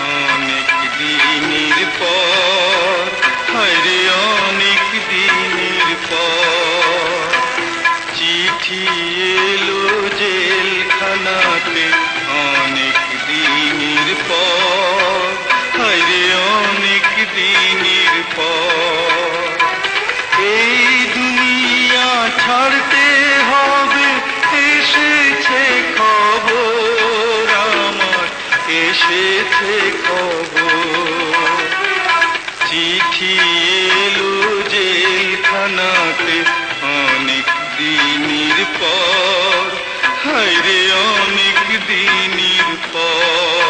অনেক দিনের পর হরে অনেক দিনের পর। চিঠি এলো জেলখানাতে এসেছে খবর চিঠি এলো জেলখানাতে অনেক দিনের পর। হায়রে অনেক দিনের পর।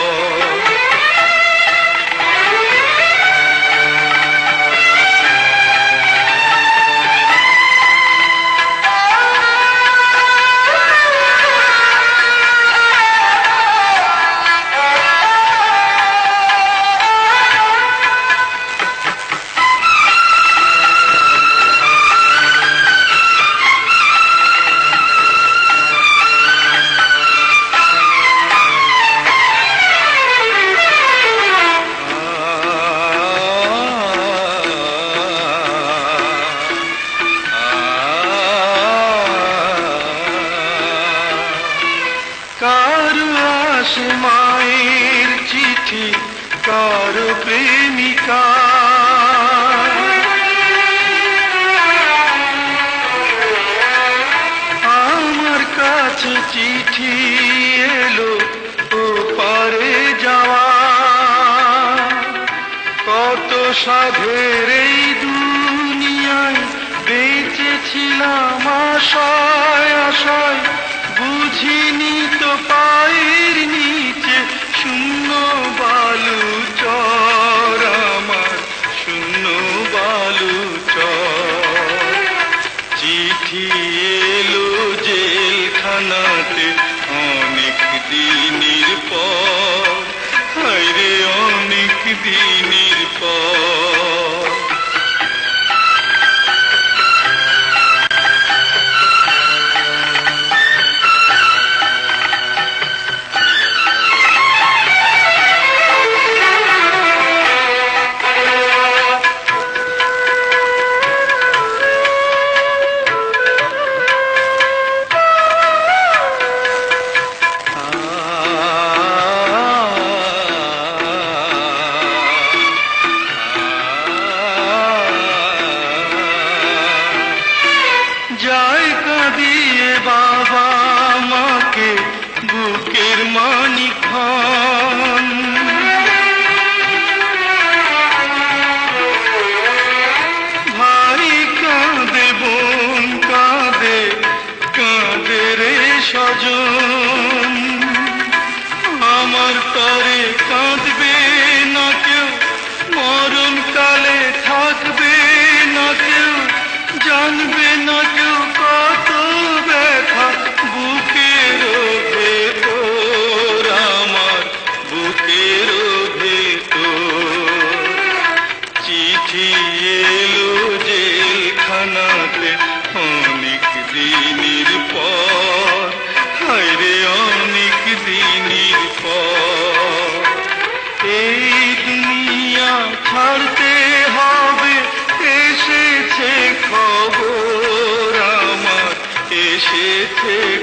কারু আসে চিঠি, কারু প্রেমিকা? আমার কাছে চিঠি এলো ও পারে যাওয়া। কত সাধের এই দুনিয়ায় বেঁচেছিলাম আশায় জেলখানাতে অনেক দিনের পর। হায়রে অনেক দিনের যায় কাঁদিয়ে বাবা মাকে বুকের মানিক খান ভাই কাঁদে, বোন কাঁদে কাঁদে রে স্বজন। আমার তরে ছাড়তে হবে এসেছে খবর আমার এসেছে